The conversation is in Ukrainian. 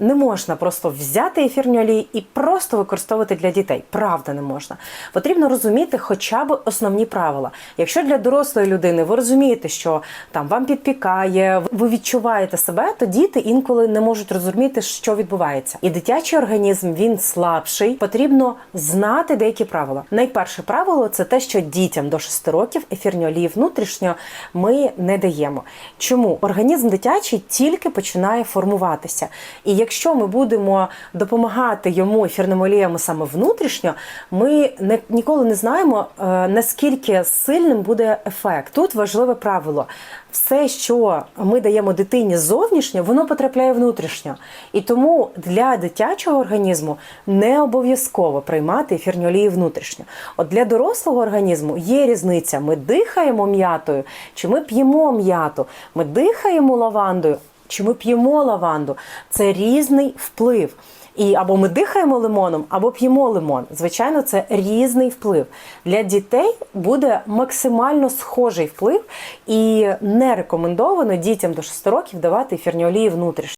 Не можна просто взяти ефірні олії і просто використовувати для дітей. Правда, не можна. Потрібно розуміти хоча б основні правила. Якщо для дорослої людини ви розумієте, що там вам підпікає, ви відчуваєте себе, то діти інколи не можуть розуміти, що відбувається. І дитячий організм він слабший. Потрібно знати деякі правила. Найперше правило це те, що дітям до 6 років ефірні олії внутрішньо ми не даємо. Чому організм дитячий тільки починає формуватися, і якщо ми будемо допомагати йому ефірними оліями саме внутрішньо, ми не ніколи не знаємо е, наскільки сильним буде ефект. Тут важливе правило. Все, що ми даємо дитині зовнішньо, воно потрапляє внутрішньо. І тому для дитячого організму не обов'язково приймати ефірні олії внутрішньо. От для дорослого організму є різниця. Ми дихаємо м'ятою, чи ми п'ємо м'яту, ми дихаємо лавандою, чи ми п'ємо лаванду. Це різний вплив. І або ми дихаємо лимоном, або п'ємо лимон. Звичайно, це різний вплив. Для дітей буде максимально схожий вплив, і не рекомендовано дітям до 6 років давати ефірні олії внутрішньо.